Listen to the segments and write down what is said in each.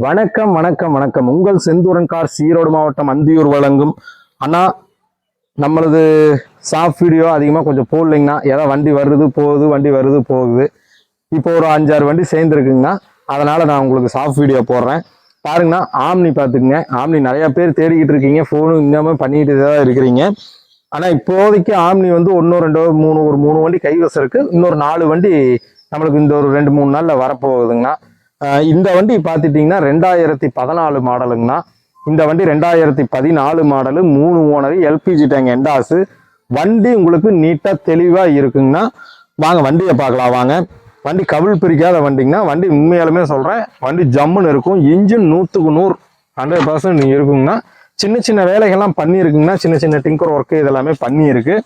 வணக்கம் வணக்கம் வணக்கம். உங்கள் செந்தூரன் கார் ஈரோடு மாவட்டம் அந்தியூர் வழங்கும். ஆனால் நம்மளது சாஃப்ட் வீடியோ அதிகமாக கொஞ்சம் போடலைங்கண்ணா. ஏதோ வண்டி வருது போகுது வண்டி வருது போகுது. இப்போ ஒரு அஞ்சாறு வண்டி சேர்ந்துருக்குங்கண்ணா. அதனால் நான் உங்களுக்கு சாஃப்ட் வீடியோ போடுறேன். பாருங்கண்ணா ஆம்னி பார்த்துக்குங்க. ஆம்னி நிறையா பேர் தேடிக்கிட்டு இருக்கீங்க. ஃபோனும் இன்னமும் பண்ணிக்கிட்டு தான் இருக்கிறீங்க. ஆனால் இப்போதைக்கு ஆம்னி வந்து ஒன்று ரெண்டோ மூணு ஒரு மூணு வண்டி கைவசம் இருக்குது இன்னொரு நாலு வண்டி நம்மளுக்கு இந்த ஒரு ரெண்டு மூணு நாளில் வரப்போகுதுங்கண்ணா. இந்த வண்டி பார்த்துட்டிங்கன்னா ரெண்டாயிரத்தி பதினாலு மாடலுங்கண்ணா. இந்த வண்டி ரெண்டாயிரத்தி பதினாலு மாடலு மூணு ஓனர் எல்பிஜி டேங்க் எண்டாஸு வண்டி உங்களுக்கு நீட்டாக தெளிவாக இருக்குங்கண்ணா. வாங்க வண்டியை பார்க்கலாம் வாங்க. வண்டி கவிழ் பிரிக்காத வண்டிங்கண்ணா. வண்டி உண்மையாலுமே சொல்கிறேன் வண்டி ஜம்முன்னு இருக்கும். இன்ஜின் நூற்றுக்கு நூறு ஹண்ட்ரட் பர்சன்ட் இருக்குங்கண்ணா. சின்ன சின்ன வேலைகள்லாம் பண்ணியிருக்குங்கண்ணா. சின்ன சின்ன டிங்கர் ஒர்க்கு இதெல்லாமே பண்ணியிருக்கு.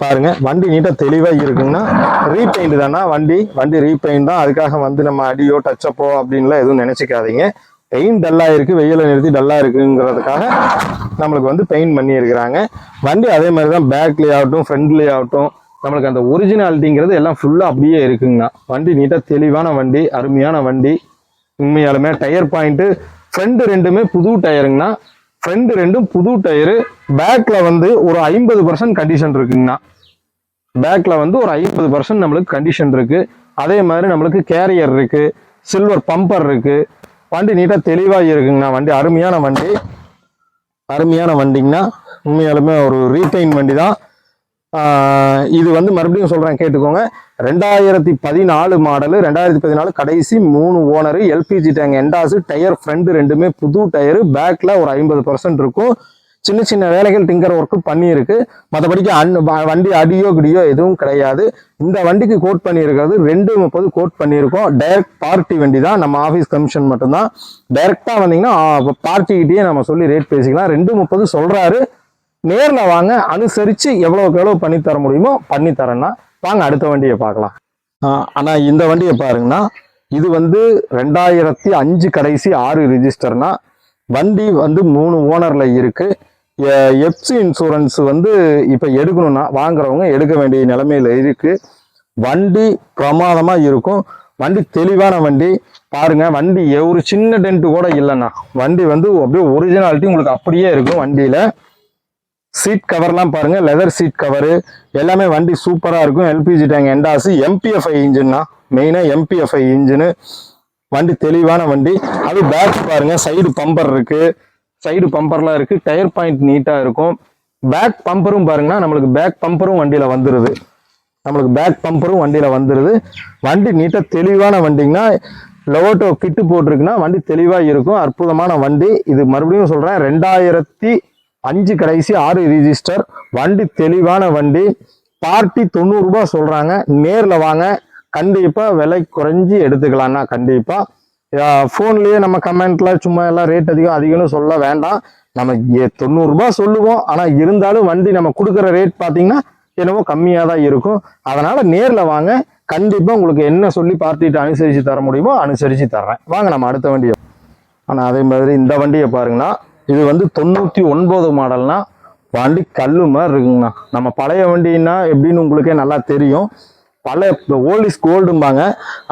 பாருங்க வண்டி நீட்டா தெளிவா இருக்குங்கன்னா ரீபெயிண்ட் தானா வண்டி? வண்டி ரீபெயிண்ட் தான். அதுக்காக வந்து நம்ம அடியோ டச்சப்போ அப்படின்லாம் எதுவும் நினைச்சுக்காதீங்க. பெயிண்ட் டல்லா இருக்கு வெயில நிறுத்தி டல்லா இருக்குங்கிறதுக்காக நம்மளுக்கு வந்து பெயிண்ட் பண்ணி இருக்கிறாங்க வண்டி அதே மாதிரி தான் பேக்லேயே ஆகட்டும் ஃப்ரண்ட்லேயே ஆகட்டும் நம்மளுக்கு அந்த ஒரிஜினாலிட்டிங்கிறது எல்லாம் ஃபுல்லாக அப்படியே இருக்குங்கண்ணா. வண்டி நீட்டாக தெளிவான வண்டி அருமையான வண்டி. உண்மையாலுமே டயர் பாயிண்ட்டு ஃப்ரண்ட் ரெண்டுமே புது டயருங்கண்ணா ஃப்ரண்ட் ரெண்டும் புது டயரு பேக்கில் வந்து ஒரு ஐம்பது பர்சன்ட் கண்டிஷன் இருக்குங்கண்ணா. பேக்கில் வந்து ஒரு ஐம்பது பர்சன்ட் நம்மளுக்கு கண்டிஷன் இருக்குது அதே மாதிரி நம்மளுக்கு கேரியர் இருக்குது சில்வர் பம்பர் இருக்குது வண்டி நீட்டாக தெளிவாக இருக்குங்கண்ணா. வண்டி அருமையான வண்டி. அருமையான வண்டிங்கண்ணா. உண்மையாலுமே ஒரு ரீடைன் வண்டி தான் இது வந்து மறுபடியும் சொல்கிறேன் கேட்டுக்கோங்க. ரெண்டாயிரத்தி பதினாலு மாடலு ரெண்டாயிரத்தி பதினாலு கடைசி மூணு ஓனரு எல்பிஜி டேங்க் எண்டாஸு டயர் ஃப்ரண்ட் ரெண்டுமே புது டயரு பேக்கில் ஒரு ஐம்பது பர்சன்ட் இருக்கும். சின்ன சின்ன வேலைகள் டிங்கர் ஒர்க்கு பண்ணியிருக்கு. மற்றபடிக்கு அன் வண்டி அடியோ கிடியோ எதுவும் கிடையாது. இந்த வண்டிக்கு கோட் பண்ணியிருக்கிறது ரெண்டு முப்பது கோட் பண்ணியிருக்கோம். டைரக்ட் பார்ட்டி வண்டி தான். நம்ம ஆஃபீஸ் கமிஷன் மட்டும்தான். டைரெக்டாக வந்தீங்கன்னா பார்ட்டிக்கிட்டேயே நம்ம சொல்லி ரேட் பேசிக்கலாம். ரெண்டு முப்பது சொல்கிறாரு நேரில் வாங்க அனுசரித்து எவ்வளோக்கு எவ்வளோ பண்ணி தர முடியுமோ பண்ணி தரேன்னா வாங்க அடுத்த வண்டியை பார்க்கலாம். ஆனால் இந்த வண்டியை பாருங்கன்னா இது வந்து ரெண்டாயிரத்தி அஞ்சு கடைசி ஆறு ரிஜிஸ்டர்னா வண்டி வந்து மூணு ஓனரில் இருக்குது எப்சி இன்சூரன்ஸ் வந்து இப்போ எடுக்கணும்னா வாங்குறவங்க எடுக்க வேண்டிய நிலைமையில் இருக்குது வண்டி பிரமாதமாக இருக்கும். வண்டி தெளிவான வண்டி. பாருங்க வண்டி ஒரு சின்ன டென்ட்டு கூட இல்லைண்ணா. வண்டி வந்து அப்படியே ஒரிஜினாலிட்டி உங்களுக்கு அப்படியே இருக்கும் வண்டியில். சீட் கவர்லாம் பாருங்கள் லெதர் சீட் கவரு எல்லாமே வண்டி சூப்பராக இருக்கும். எல்பிஜி டேங்க் எண்டாஸ் எம்பிஎஃப்ஐ இன்ஜின்னா மெயினாக எம்பிஎஃப்ஐ இன்ஜினு வண்டி தெளிவான வண்டி. அது பேக் பாருங்க. சைடு பம்பர் இருக்குது சைடு பம்பர்லாம் இருக்குது டயர் பாயிண்ட் நீட்டாக இருக்கும். பேக் பம்பரும் பாருங்கன்னா நம்மளுக்கு பேக் பம்பரும் வண்டியில் வந்துடுது நம்மளுக்கு பேக் பம்பரும் வண்டியில் வந்துடுது வண்டி நீட்டாக தெளிவான வண்டிங்கன்னா லோட்டோ கிட்டு போட்டிருக்குன்னா வண்டி தெளிவாக இருக்கும். அற்புதமான வண்டி. இது மறுபடியும் சொல்கிறேன் ரெண்டாயிரத்தி அஞ்சு கடைசி ஆறு ரிஜிஸ்டர் வண்டி தெளிவான வண்டி. பார்ட்டி தொண்ணூறு ரூபாய் சொல்றாங்க. வாங்க. கண்டிப்பா விலை குறைஞ்சி எடுத்துக்கலாம்னா கண்டிப்பா. ஃபோன்லயே நம்ம கமெண்ட்ல சும்மா எல்லாம் ரேட் அதிகம் அதிகம்னு சொல்ல வேண்டாம். நம்ம எ- தொண்ணூறு ரூபாய் சொல்லுவோம். ஆனா இருந்தாலும் வண்டி நம்ம கொடுக்குற ரேட் பாத்தீங்கன்னா என்னவோ கம்மியா தான் இருக்கும். அதனால நேர்ல வாங்க. கண்டிப்பா உங்களுக்கு என்ன சொல்லி பார்ட்டிட்டு அனுசரிச்சு தர முடியுமோ அனுசரிச்சு தர்றேன். வாங்க நம்ம அடுத்த வண்டியை. ஆனா அதே மாதிரி இந்த வண்டியை பாருங்கன்னா இது வந்து தொண்ணூற்றி ஒன்பது மாடல்னா வண்டி கல்லு மாதிரி இருக்குங்கண்ணா. நம்ம பழைய வண்டின்னா எப்படின்னு உங்களுக்கே நல்லா தெரியும். பழைய ஓல்ட் இஸ் கோல்டும்பாங்க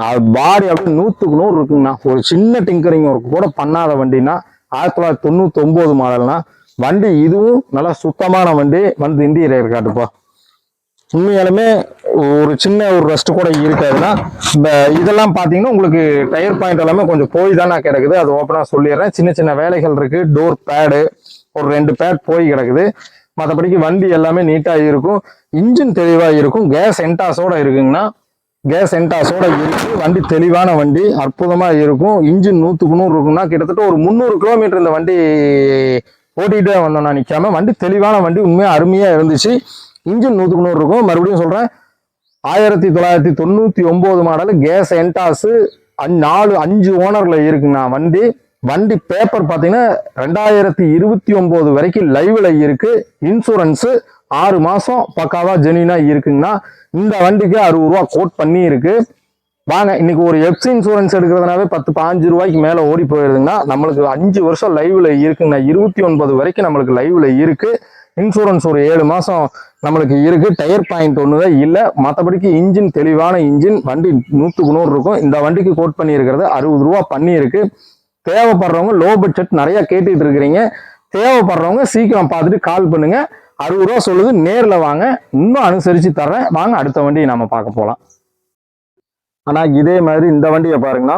அது பாடி அப்படியே நூற்றுக்கு நூறு இருக்குங்கண்ணா. ஒரு சின்ன டிங்கரிங் ஒர்க் கூட பண்ணாத வண்டினா ஆயிரத்தி தொள்ளாயிரத்தி தொண்ணூற்றி ஒம்பது மாடல்னா வண்டி இதுவும் நல்லா சுத்தமான வண்டி வந்து இன்டீரியர் காட்டுப்பா. உண்மையாலுமே ஒரு சின்ன ஒரு ரெஸ்ட் கூட இருக்காதுன்னா இந்த இதெல்லாம் பார்த்தீங்கன்னா உங்களுக்கு டயர் பாயிண்ட் எல்லாமே கொஞ்சம் போய் தானே கிடக்குது. அது ஓப்பனாக சொல்லிடுறேன். சின்ன சின்ன வேலைகள் இருக்குது டோர் பேடு ஒரு ரெண்டு பேட் போய் கிடக்குது. மற்றபடிக்கு வண்டி எல்லாமே நீட்டாக இருக்கும். இன்ஜின் தெளிவாக இருக்கும். கேஸ் என்டாஸோட இருக்குங்கன்னா கேஸ் என்டாஸோட இருக்கு. வண்டி தெளிவான வண்டி அற்புதமாக இருக்கும். இன்ஜின் நூற்றுக்கு நூறு இருக்கும்னா கிட்டத்தட்ட ஒரு முந்நூறு கிலோமீட்டர் இந்த வண்டி ஓட்டிகிட்டே வந்தோம்னா நிற்காம வண்டி தெளிவான வண்டி உண்மையாக அருமையாக இருந்துச்சு. இன்ஜின் நூற்றுக்கு நூறு இருக்கும். மறுபடியும் சொல்கிறேன் ஆயிரத்தி தொள்ளாயிரத்தி தொண்ணூற்றி ஒம்பது மாடல் கேஸ் என்டாஸு நாலு அஞ்சு ஓனரில் இருக்குங்கண்ணா வண்டி. வண்டி பேப்பர் பார்த்தீங்கன்னா ரெண்டாயிரத்தி இருபத்தி ஒம்பது வரைக்கும் லைவில் இருக்கு. இன்சூரன்ஸு ஆறு மாதம் பக்காவாக ஜெனினாக இருக்குங்கண்ணா. இந்த வண்டிக்கு அறுபது ரூபா கோட் பண்ணி இருக்குது வாங்க இன்னைக்கு ஒரு எஃப்சி இன்சூரன்ஸ் எடுக்கிறதுனாவே பத்து பாஞ்சு ரூபாய்க்கு மேலே ஓடி போயிருதுங்கன்னா நம்மளுக்கு அஞ்சு வருஷம் லைவில் இருக்குங்கண்ணா. இருபத்தி ஒன்பது வரைக்கும் நம்மளுக்கு லைவில் இருக்குது இன்சூரன்ஸ் ஒரு ஏழு மாதம் நம்மளுக்கு இருக்கு டயர் பாயிண்ட் ஒன்று தான் இல்லை. மற்றபடிக்கு இன்ஜின் தெளிவான இன்ஜின் வண்டி நூற்றுக்கு நூறு இருக்கும். இந்த வண்டிக்கு கோட் பண்ணியிருக்கிறது அறுபது ரூபா பண்ணியிருக்கு. தேவைப்படுறவங்க லோ பட்ஜெட் நிறையா கேட்டுட்டு இருக்கிறீங்க. தேவைப்படுறவங்க சீக்கிரம் பார்த்துட்டு கால் பண்ணுங்கள் அறுபது ரூபா சொல்லுது நேரில் வாங்க. இன்னும் அனுசரித்து தரேன் வாங்க அடுத்த வண்டியை நம்ம பார்க்க போகலாம் ஆனால் இதே மாதிரி இந்த வண்டியை பாருங்கன்னா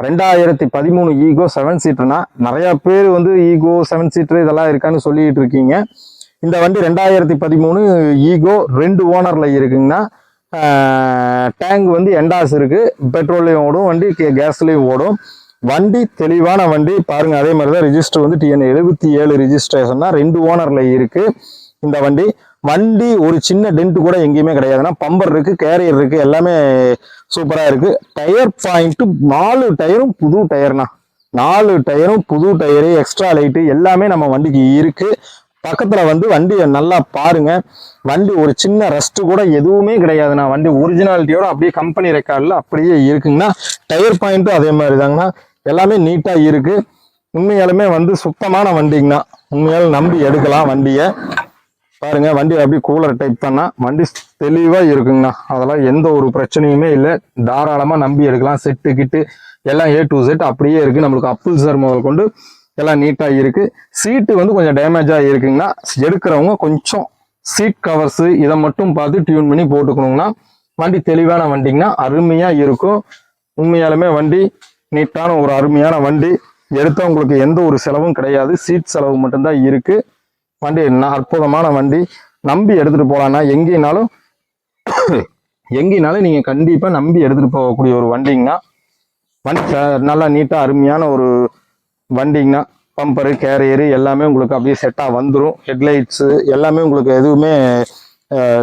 ரெண்டாயிரத்தி பதிமூணு ஈகோ செவன் சீட்டர்னா நிறையா பேர் வந்து ஈகோ செவன் சீட்டர் இதெல்லாம் இருக்கான்னு சொல்லிட்டு இருக்கீங்க. இந்த வண்டி ரெண்டாயிரத்தி பதிமூணு ஈகோ ரெண்டு ஓனரில் இருக்குங்கன்னா டேங்க் வந்து எண்டாஸ் இருக்குது பெட்ரோல்லையும் ஓடும் வண்டி கேஸ்லேயும் ஓடும். வண்டி தெளிவான வண்டி. பாருங்கள் அதே மாதிரி தான் ரிஜிஸ்டர் வந்து டிஎன் எழுபத்தி ஏழு ரிஜிஸ்ட்ரேஷன்னா ரெண்டு ஓனரில் இருக்குது இந்த வண்டி. வண்டி ஒரு சின்ன டென்ட் கூட எங்கேயுமே கிடையாதுன்னா பம்பர் இருக்குது கேரியர் இருக்குது எல்லாமே சூப்பராக இருக்குது டயர் பாயிண்ட்டு நாலு டயரும் புது டயர்னா நாலு டயரும் புது டயரு எக்ஸ்ட்ரா லைட்டு எல்லாமே நம்ம வண்டிக்கு இருக்குது பக்கத்தில் வந்து வண்டியை நல்லா பாருங்க. வண்டி ஒரு சின்ன ரஸ்ட்டு கூட எதுவுமே கிடையாதுண்ணா வண்டி ஒரிஜினாலிட்டியோட அப்படியே கம்பெனி ரெக்கார்டில் அப்படியே இருக்குங்கண்ணா. டயர் பாயிண்ட்டும் அதே மாதிரி தாங்கண்ணா எல்லாமே நீட்டாக இருக்கு. உண்மையாலுமே வந்து சுத்தமான வண்டிங்கண்ணா. உண்மையால நம்பி எடுக்கலாம் வண்டியை. பாருங்க வண்டி அப்படியே கூலர் டைப் பண்ணா வண்டி தெளிவாக இருக்குங்கண்ணா. அதெல்லாம் எந்த ஒரு பிரச்சனையுமே இல்லை. தாராளமாக நம்பி எடுக்கலாம். செட்டு கிட்டு எல்லாம் ஏ டு செட் அப்படியே இருக்குது நம்மளுக்கு அப்புல் சார் முதல் கொண்டு எல்லாம் நீட்டாக இருக்குது சீட்டு வந்து கொஞ்சம் டேமேஜாக இருக்குங்கன்னா எடுக்கிறவங்க கொஞ்சம் சீட் கவர்ஸு இதை மட்டும் பார்த்து டியூன் பண்ணி போட்டுக்கணுங்கன்னா வண்டி தெளிவான வண்டிங்கன்னா அருமையாக இருக்கும். உண்மையாலுமே வண்டி நீட்டான ஒரு அருமையான வண்டி. எடுத்தவங்களுக்கு எந்த ஒரு செலவும் கிடையாது. சீட் செலவு மட்டும்தான் இருக்குது வண்டி என்ன அற்புதமான வண்டி. நம்பி எடுத்துகிட்டு போகலான்னா எங்கேனாலும் எங்கேனாலும் நீங்கள் கண்டிப்பாக நம்பி எடுத்துகிட்டு போகக்கூடிய ஒரு வண்டிங்கன்னா வண்டி நல்லா நீட்டாக அருமையான ஒரு வண்டிங்கன்னா பம்பரு கேரியரு எல்லாமே உங்களுக்கு அப்படியே செட்டாக வந்துடும் ஹெட்லைட்ஸு எல்லாமே உங்களுக்கு எதுவுமே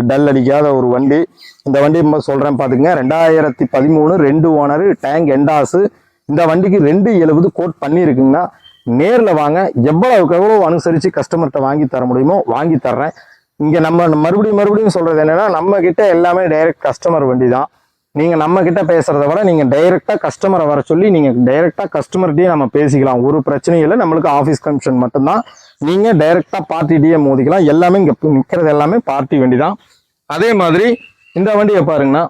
டல் அடிக்காத ஒரு வண்டி. இந்த வண்டி சொல்கிறேன் பார்த்துங்க ரெண்டாயிரத்தி பதிமூணு ரெண்டு ஓனரு டேங்க் எண்டாஸு இந்த வண்டிக்கு ரெண்டு எழுபது கோட் பண்ணியிருக்குங்கன்னா நேரில் வாங்க. எவ்வளவுக்கு எவ்வளோ அனுசரித்து கஸ்டமர்கிட்ட வாங்கி தர முடியுமோ வாங்கி தர்றேன். இங்கே நம்ம மறுபடியும் மறுபடியும் சொல்கிறது என்னென்னா நம்மக்கிட்ட எல்லாமே டைரக்ட் கஸ்டமர் வண்டி தான் நீங்கள் நம்ம கிட்ட பேசுகிறத விட நீங்கள் டைரெக்டாக கஸ்டமரை வர சொல்லி நீங்கள் டைரெக்டாக கஸ்டமர்கிட்டயே நம்ம பேசிக்கலாம். ஒரு பிரச்சனையும் இல்லை நம்மளுக்கு ஆஃபீஸ் கமிஷன் மட்டும்தான். நீங்கள் டைரெக்டாக பார்ட்டிகிட்டயே மோதிக்கலாம். எல்லாமே இங்கே நிற்கிறது எல்லாமே பார்ட்டி வண்டி தான் அதே மாதிரி இந்த வண்டியை பாருங்கன்னா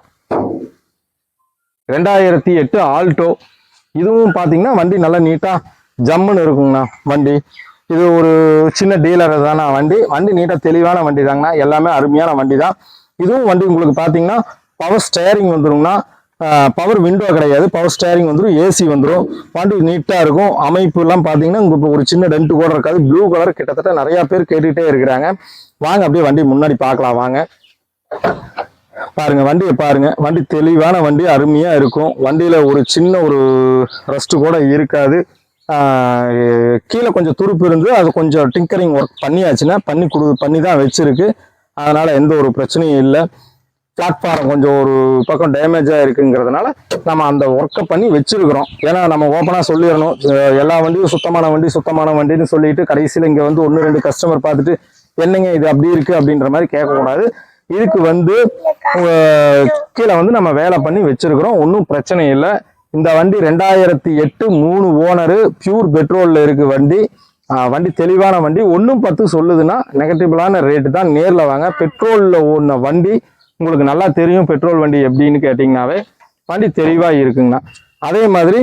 ரெண்டாயிரத்தி எட்டு ஆல்டோ. இதுவும் பார்த்தீங்கன்னா வண்டி நல்லா நீட்டாக ஜம்முன்னு இருக்குங்கண்ணா வண்டி. இது ஒரு சின்ன டீலர் தானே வண்டி. வண்டி நீட்டாக தெளிவான வண்டி தாங்கண்ணா எல்லாமே அருமையான வண்டி தான் இதுவும் வண்டி உங்களுக்கு பார்த்தீங்கன்னா பவர் ஸ்டேரிங் வந்துடும்னா பவர் விண்டோ கிடையாது. பவர் ஸ்டேரிங் வந்துடும் ஏசி வந்துடும் வண்டி நீட்டாக இருக்கும். அமைப்பு எல்லாம் பார்த்தீங்கன்னா உங்களுக்கு ஒரு சின்ன டென்ட் கூட இருக்காது. ப்ளூ கலர் கிட்டத்தட்ட நிறையா பேர் கேட்டுக்கிட்டே இருக்கிறாங்க. வாங்க அப்படியே வண்டி முன்னாடி பார்க்கலாம் வாங்க. பாருங்க வண்டியை பாருங்க. வண்டி தெளிவான வண்டி அருமையாக இருக்கும். வண்டியில் ஒரு சின்ன ஒரு ரஸ்ட் கூட இருக்காது. கீழே கொஞ்சம் துருப்பு இருந்து அது கொஞ்சம் டிங்கரிங் ஒர்க் பண்ணியாச்சுன்னா பண்ணி கொடு பண்ணி தான் வச்சிருக்கு. அதனால் எந்த ஒரு பிரச்சனையும் இல்லை. பிளாட்ஃபார்ம் கொஞ்சம் ஒரு பக்கம் டேமேஜாக இருக்குங்கிறதுனால நம்ம அந்த ஒர்க்கை பண்ணி வச்சுருக்கிறோம். ஏன்னா நம்ம ஓப்பனாக சொல்லிடணும். எல்லா வண்டியும் சுத்தமான வண்டி சுத்தமான வண்டின்னு சொல்லிட்டு கடைசியில் இங்கே வந்து ஒன்று ரெண்டு கஸ்டமர் பார்த்துட்டு என்னங்க இது அப்படி இருக்குது அப்படின்ற மாதிரி கேட்கக்கூடாது. இதுக்கு வந்து கீழே வந்து நம்ம வேலை பண்ணி வச்சிருக்கிறோம். ஒன்றும் பிரச்சனை இல்லை. இந்த வண்டி ரெண்டாயிரத்தி எட்டு மூணு ஓனரு பியூர் பெட்ரோலில் இருக்கு வண்டி. வண்டி தெளிவான வண்டி. ஒன்றும் பத்து சொல்லுதுன்னா நெகட்டிவ்லான ரேட்டு தான் நேரில் வாங்க. பெட்ரோலில் ஓடின வண்டி உங்களுக்கு நல்லா தெரியும் பெட்ரோல் வண்டி எப்படின்னு கேட்டிங்கனாவே வண்டி தெளிவாக இருக்குங்கண்ணா. அதே மாதிரி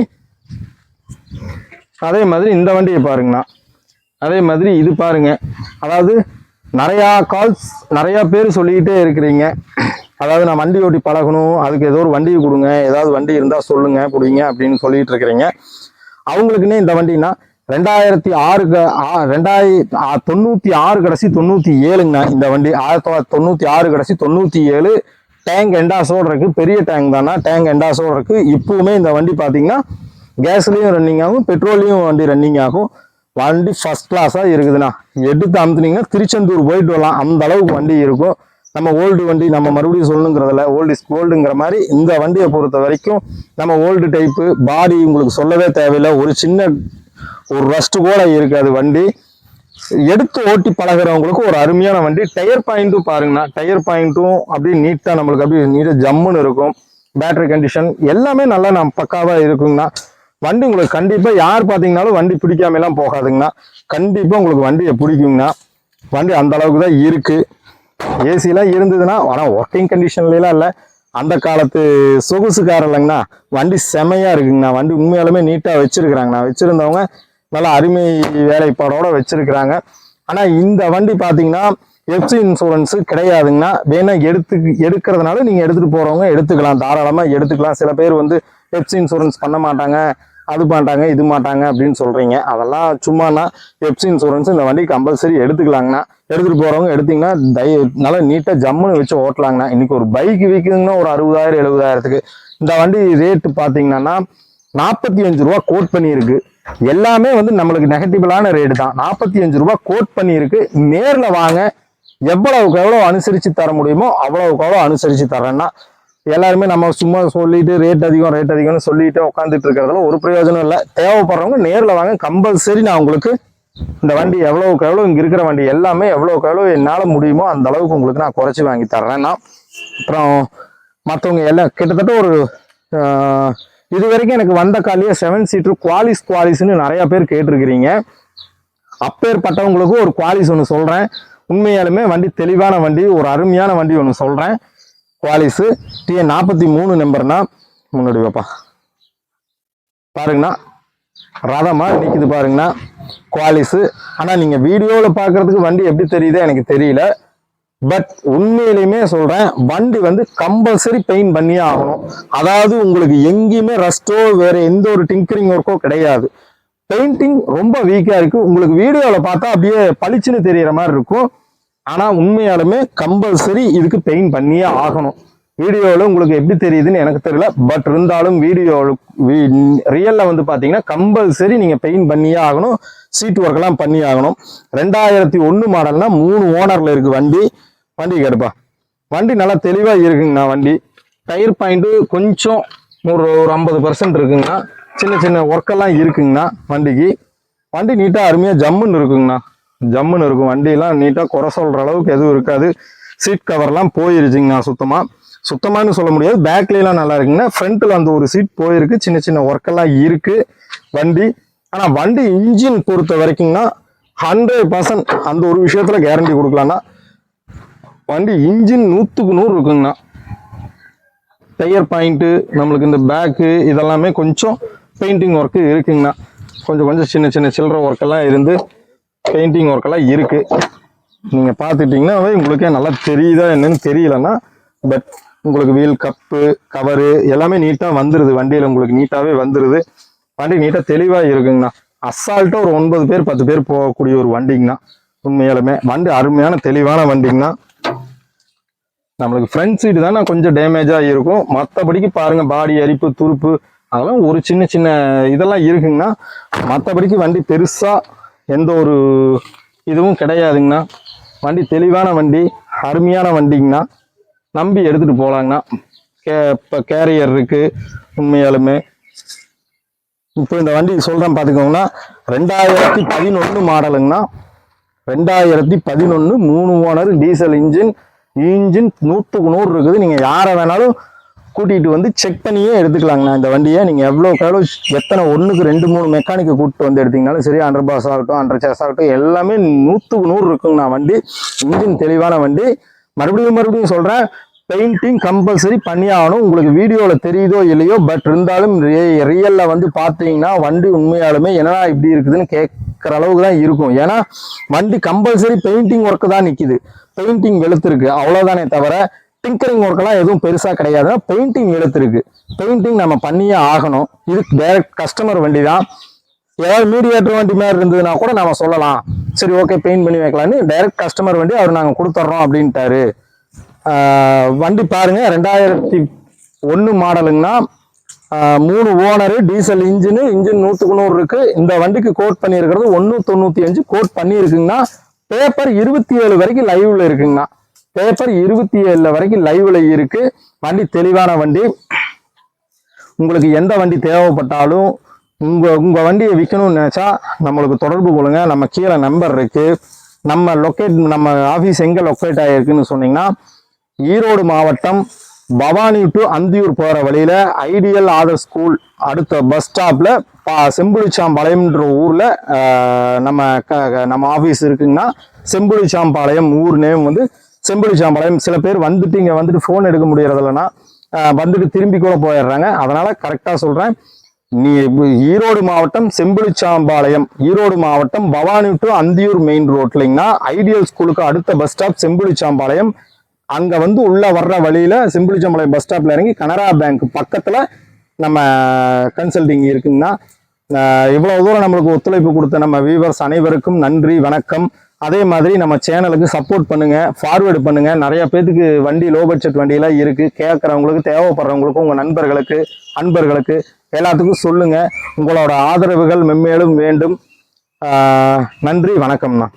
அதே மாதிரி இந்த வண்டியை பாருங்கண்ணா. அதே மாதிரி இது பாருங்க. அதாவது நிறையா கால்ஸ் நிறையா பேர் சொல்லிக்கிட்டே இருக்கிறீங்க. அதாவது நான் வண்டி ஓட்டி பழகணும் அதுக்கு ஏதோ ஒரு வண்டியை கொடுங்க ஏதாவது வண்டி இருந்தால் சொல்லுங்க பிடிங்க அப்படின்னு சொல்லிகிட்டு இருக்கிறீங்க. அவங்களுக்குன்னே இந்த வண்டினா ரெண்டாயிரத்தி ஆறு க- ஆ- ரெண்டாயிரத்தி தொண்ணூற்றி தொண்ணூத்தி ஆறு கடைசி தொண்ணூத்தி ஏழுங்கண்ணா இந்த வண்டி. ஆயிரத்தி தொள்ளாயிரத்தி தொண்ணூத்தி ஆறு கடைசி தொண்ணூத்தி ஏழு டேங்க் எண்டாஸோட இருக்குது பெரிய டேங்க் தானா டேங்க் எண்டாஸோட இருக்குது இப்பவுமே இந்த வண்டி பாத்தீங்கன்னா கேஸ்லயும் ரன்னிங் ஆகும் பெட்ரோல்லையும் வண்டி ரன்னிங் ஆகும். வண்டி ஃபர்ஸ்ட் கிளாஸா இருக்குதுண்ணா. எடுத்து அமுத்துனீங்கன்னா திருச்செந்தூர் போயிட்டு வரலாம். அந்த அளவுக்கு வண்டி இருக்கும். நம்ம ஓல்டு வண்டி நம்ம மறுபடியும் சொல்லணுங்கிறதுல ஓல்டு இஸ் கோல்டுங்கிற மாதிரி இந்த வண்டியை பொறுத்த வரைக்கும் நம்ம ஓல்டு டைப்பு பாடி உங்களுக்கு சொல்லவே தேவையில்லை. ஒரு சின்ன ஒரு ரஸ்ட் கூட இருக்காது வண்டி. எடுத்து ஓட்டி பழகிறவங்களுக்கு ஒரு அருமையான வண்டி. டயர் பாயிண்ட்டும் பாருங்கண்ணா. டயர் பாயிண்ட்டும் அப்படியே நீட்டாக நம்மளுக்கு அப்படியே நீட்டாக ஜம்முன்னு இருக்கும். பேட்டரி கண்டிஷன் எல்லாமே நல்லா நம்ம பக்காவாக இருக்குங்கண்ணா. வண்டி உங்களுக்கு கண்டிப்பாக யார் பார்த்தீங்கனாலும் வண்டி பிடிக்காம எல்லாம் போகாதுங்கண்ணா. கண்டிப்பாக உங்களுக்கு வண்டியை பிடிக்குங்கண்ணா. வண்டி அந்த அளவுக்கு தான் இருக்குது ஏசிலாம் இருந்ததுன்னா ஆனால் ஒர்க்கிங் கண்டிஷன்லாம் இல்லை. அந்த காலத்து சொகுசுக்கார இல்லைங்கண்ணா வண்டி செமையாக இருக்குங்கண்ணா. வண்டி உண்மையாலுமே நீட்டாக வச்சுருக்குறாங்கண்ணா. வச்சுருந்தவங்க நல்லா அருமை வேலைப்பாடோட வச்சிருக்கிறாங்க. ஆனால் இந்த வண்டி பார்த்தீங்கன்னா எஃப்சி இன்சூரன்ஸு கிடையாதுங்கண்ணா வேணா எடுத்து எடுக்கிறதுனால நீங்கள் எடுத்துகிட்டு போகிறவங்க எடுத்துக்கலாம். தாராளமாக எடுத்துக்கலாம். சில பேர் வந்து எஃப்சி இன்சூரன்ஸ் பண்ண மாட்டாங்க அது மாட்டாங்க இது மாட்டாங்க அப்படின்னு சொல்கிறீங்க அதெல்லாம் சும்மாண்ணா எஃப்சி இன்சூரன்ஸ் இந்த வண்டி கம்பல்சரி எடுத்துக்கலாங்கண்ணா எடுத்துகிட்டு போகிறவங்க எடுத்திங்கன்னா தய நல்லா நீட்டாக ஜம்முன்னு வச்சு ஓட்டலாங்கண்ணா இன்றைக்கி ஒரு பைக் விற்குதுங்கன்னா ஒரு அறுபதாயிரம் எழுபதாயிரத்துக்கு. இந்த வண்டி ரேட்டு பார்த்தீங்கன்னா நாற்பத்தி அஞ்சு ரூபா கோட் பண்ணியிருக்கு. எல்லாமே வந்து நம்மளுக்கு நெகட்டிவலான ரேட்டு தான். நாற்பத்தி அஞ்சு ரூபா கோட் பண்ணியிருக்கு. நேரில் வாங்க. எவ்வளவுக்கு எவ்வளோ அனுசரித்து தர முடியுமோ அவ்வளவுக்கு அவ்வளோ அனுசரித்து தரேன்னா எல்லாருமே நம்ம சும்மா சொல்லிட்டு ரேட் அதிகம் ரேட் அதிகம்னு சொல்லிட்டு உட்காந்துட்டு இருக்கிறதுல ஒரு பிரயோஜனம் இல்லை. தேவைப்படுறவங்க நேரில் வாங்க. கம்பல்சரி நான் உங்களுக்கு இந்த வண்டி எவ்வளவுக்கு எவ்வளோ இங்கே இருக்கிற வண்டி எல்லாமே எவ்வளோக்கு எவ்வளோ என்னால் முடியுமோ அந்த அளவுக்கு உங்களுக்கு நான் குறைச்சி வாங்கி தர்றேன்னா அப்புறம் மற்றவங்க எல்லாம் கிட்டத்தட்ட ஒரு இது வரைக்கும் எனக்கு வந்த காலையே செவன் சீட்டர் குவாலிஸ் குவாலிஸ்னு நிறையா பேர் கேட்டிருக்கிறீங்க. அப்பேற்பட்டவங்களுக்கு ஒரு குவாலிஸ் ஒன்று சொல்கிறேன் உண்மையாலுமே வண்டி தெளிவான வண்டி ஒரு அருமையான வண்டி ஒன்று சொல்கிறேன் குவாலிஸு டிஎன் நாற்பத்தி மூணு நம்பர்னா முன்னாடி வைப்பா. பாருங்கண்ணா ரதமாக நிற்கிது பாருங்கண்ணா. குவாலிஸு ஆனால் நீங்கள் வீடியோவில் பார்க்குறதுக்கு வண்டி எப்படி தெரியுதோ எனக்கு தெரியல. பட் உண்மையிலுமே சொல்றேன் வண்டி வந்து கம்பல்சரி பெயிண்ட் பண்ணியே ஆகணும். அதாவது உங்களுக்கு எங்கேயுமே ரஸ்டோ வேற எந்த ஒரு டிங்கரிங் ஒர்க்கோ கிடையாது. பெயிண்டிங் ரொம்ப வீக்கா இருக்கு. உங்களுக்கு வீடியோவில் பார்த்தா அப்படியே பளிச்சுன்னு தெரியற மாதிரி இருக்கும். ஆனா உண்மையாலுமே கம்பல்சரி இதுக்கு பெயிண்ட் பண்ணியே ஆகணும். வீடியோவில் உங்களுக்கு எப்படி தெரியுதுன்னு எனக்கு தெரியல. பட் இருந்தாலும் வீடியோ ரியல்ல வந்து பார்த்தீங்கன்னா கம்பல்சரி நீங்கள் பெயிண்ட் பண்ணியே ஆகணும். சீட் ஒர்க்லாம் பண்ணி ஆகணும். ரெண்டாயிரத்தி ஒன்று மாடல்னால் மூணு ஓனரில் இருக்குது வண்டி. வண்டி கேடுப்பா. வண்டி நல்லா தெளிவாக இருக்குங்கண்ணா வண்டி. டயர் பாயிண்ட்டு கொஞ்சம் ஒரு ஒரு ஐம்பது பர்சன்ட் இருக்குங்கண்ணா. சின்ன சின்ன ஒர்க்கெல்லாம் இருக்குங்கண்ணா வண்டிக்கு. வண்டி நீட்டாக அருமையாக ஜம்முன்னு இருக்குங்கண்ணா. ஜம்முன்னு இருக்கும். வண்டியெல்லாம் நீட்டாக குறை சொல்கிற அளவுக்கு எதுவும் இருக்காது. சீட் கவர்லாம் போயிருச்சுங்கண்ணா சுத்தமாக சுத்தமானு சொல்ல முடியாது. பேக்லாம் நல்லா இருக்குங்கண்ணா. ஃப்ரண்ட்டில் அந்த ஒரு சீட் போயிருக்கு. சின்ன சின்ன ஒர்க்கெல்லாம் இருக்குது வண்டி. ஆனால் வண்டி இன்ஜின் பொறுத்த வரைக்கும்னா ஹண்ட்ரட் பர்சன்ட் அந்த ஒரு விஷயத்தில் கேரண்டி கொடுக்கலாம்னா வண்டி இன்ஜின் நூற்றுக்கு நூறு இருக்குங்கண்ணா. டயர் பாயிண்ட்டு நம்மளுக்கு இந்த பேக்கு இதெல்லாமே கொஞ்சம் பெயிண்டிங் ஒர்க்கு இருக்குங்கண்ணா. கொஞ்சம் கொஞ்சம் சின்ன சின்ன சில்லற ஒர்க்கெல்லாம் இருந்து பெயிண்டிங் ஒர்க்கெல்லாம் இருக்குது நீங்கள் பார்த்துட்டிங்கன்னா உங்களுக்கே நல்லா தெரியுதா என்னன்னு தெரியலன்னா பட் உங்களுக்கு வீல் கப்பு கவரு எல்லாமே நீட்டாக வந்துடுது வண்டியில் உங்களுக்கு நீட்டாகவே வந்துடுது வண்டி நீட்டாக தெளிவாக இருக்குங்கண்ணா. அசால்ட்டாக ஒரு ஒன்பது பேர் பத்து பேர் போகக்கூடிய ஒரு வண்டிங்கண்ணா. உண்மையாலுமே வண்டி அருமையான தெளிவான வண்டிங்கண்ணா. நம்மளுக்கு ஃப்ரண்ட் சீட்டு தான் கொஞ்சம் டேமேஜாக இருக்கும். மற்றபடிக்கு பாருங்க பாடி அரிப்பு துருப்பு அதெல்லாம் ஒரு சின்ன சின்ன இதெல்லாம் இருக்குங்கண்ணா. மற்றபடிக்கு வண்டி பெருசாக எந்த ஒரு இதுவும் கிடையாதுங்கண்ணா. வண்டி தெளிவான வண்டி அருமையான வண்டிங்கண்ணா. நம்பி எடுத்துகிட்டு போகலாங்கண்ணா கே இப்போ கேரியர் இருக்குது உண்மையாலுமே. இப்போ இந்த வண்டி சொல்கிறேன் பார்த்துக்கோங்கண்ணா ரெண்டாயிரத்தி பதினொன்று மாடலுங்கண்ணா ரெண்டாயிரத்தி பதினொன்று மூணு ஓனர் டீசல் இன்ஜின் இன்ஜின் நூற்றுக்கு நூறு இருக்குது. நீங்கள் யாரை வேணாலும் கூட்டிகிட்டு வந்து செக் பண்ணியே எடுத்துக்கலாங்கண்ணா இந்த வண்டியை. நீங்கள் எவ்வளோ எவ்வளோ எத்தனை ஒன்றுக்கு ரெண்டு மூணு மெக்கானிக்கை கூப்பிட்டு வந்து எடுத்திங்கனாலும் சரி அண்டர் பாஸ் ஆகட்டும் அண்டர் சேஸ் ஆகட்டும் எல்லாமே நூற்றுக்கு நூறு இருக்குங்கண்ணா வண்டி. இன்ஜின் தெளிவான வண்டி. மறுபடியும் மறுபடியும் சொல்கிறேன் பெயிண்டிங் கம்பல்சரி பண்ணி ஆகணும் உங்களுக்கு வீடியோவில் தெரியுதோ இல்லையோ பட் இருந்தாலும் ரியலில் வந்து பார்த்தீங்கன்னா வண்டி உண்மையாலுமே என்னடா இப்படி இருக்குதுன்னு கேட்குற அளவுக்கு தான் இருக்கும். ஏன்னா வண்டி கம்பல்சரி பெயிண்டிங் ஒர்க்கு தான் நிற்கிது பெயிண்டிங் வெளுத்துருக்கு அவ்வளோதானே தவிர டிங்கரிங் ஒர்க்கெல்லாம் எதுவும் பெருசாக கிடையாது. பெயிண்டிங் வெளுத்திருக்கு பெயிண்டிங் நம்ம பண்ணியே ஆகணும். இது டைரக்ட் கஸ்டமர் வண்டி தான். ஏதாவது மீடியேட்டர் வண்டி மாதிரி இருந்ததுன்னா கூட நம்ம சொல்லலாம். சரி ஓகே பெயிண்ட் பண்ணி வைக்கலான்னு டைரக்ட் கஸ்டமர் வண்டி அவர் நாங்கள் கொடுத்துட்றோம் அப்படின்ட்டாரு. வண்டி பாருங்க. ரெண்டாயிரத்தி ஒன்று மாடலுங்கன்னா மூணு ஓனரு டீசல் இன்ஜினு இன்ஜின் நூற்றுக்கு நூறு இருக்கு. இந்த வண்டிக்கு கோட் பண்ணியிருக்கிறது ஒன்று தொண்ணூற்றி அஞ்சு கோட் பண்ணியிருக்குங்கன்னா பேப்பர் இருபத்தி ஏழு வரைக்கும் லைவ்ல இருக்குங்கண்ணா. பேப்பர் இருபத்தி ஏழுல வரைக்கும் லைவ்ல இருக்கு. வண்டி தெளிவான வண்டி. உங்களுக்கு எந்த வண்டி தேவைப்பட்டாலும் உங்கள் உங்கள் வண்டியை விற்கணும்னு நினச்சா நம்மளுக்கு தொடர்பு கொள்ளுங்க. நம்ம கீழே நம்பர் இருக்குது நம்ம லொக்கேட் நம்ம ஆஃபீஸ் எங்கே லொக்கேட் ஆகிருக்குன்னு சொன்னீங்கன்னா ஈரோடு மாவட்டம் பவானி டு அந்தியூர் போகிற வழியில் ஐடியல் ஆதர் ஸ்கூல் அடுத்த பஸ் ஸ்டாப்பில் பா செம்புளிச்சாம்பாளையம்ன்ற ஊரில் நம்ம க- நம்ம ஆஃபீஸ் இருக்குங்கன்னா செம்புளிச்சாம்பாளையம் ஊர் நேம் வந்து செம்புளிச்சாம்பாளையம். சில பேர் வந்துட்டு இங்கே வந்துட்டு ஃபோன் எடுக்க முடியறதில்லனா வந்துட்டு திரும்பி கூட போயிடுறாங்க. அதனால் கரெக்டாக சொல்கிறேன் நீ ஈரோடு மாவட்டம் செம்பிலிச்சாம்பாளையம் ஈரோடு மாவட்டம் பவானி டு அந்தியூர் மெயின் ரோட்லிங்கன்னா ஐடியல் ஸ்கூலுக்கு அடுத்த பஸ் ஸ்டாப் செம்பிலிச்சாம்பாளையம் அங்கே வந்து உள்ளே வர்ற வழியில் செம்பிலிச்சாம்பாளையம் பஸ் ஸ்டாப்பில் இறங்கி கனரா பேங்க் பக்கத்தில் நம்ம கன்சல்டிங் இருக்குங்கன்னா இவ்வளோ தூரம் நம்மளுக்கு ஒத்துழைப்பு கொடுத்த நம்ம வியூவர்ஸ் அனைவருக்கும் நன்றி வணக்கம். அதே மாதிரி நம்ம சேனலுக்கு சப்போர்ட் பண்ணுங்கள் ஃபார்வேர்டு பண்ணுங்கள் நிறைய பேத்துக்கு வண்டி லோ பட்ஜெட் வண்டியெல்லாம் இருக்குது கேட்குறவங்களுக்கு தேவைப்படுறவங்களுக்கும் உங்கள் நண்பர்களுக்கு அன்பர்களுக்கு எல்லாத்துக்கும் சொல்லுங்கள் உங்களோட ஆதரவுகள் மென்மேலும் வேண்டும். நன்றி வணக்கம்ண்ணா.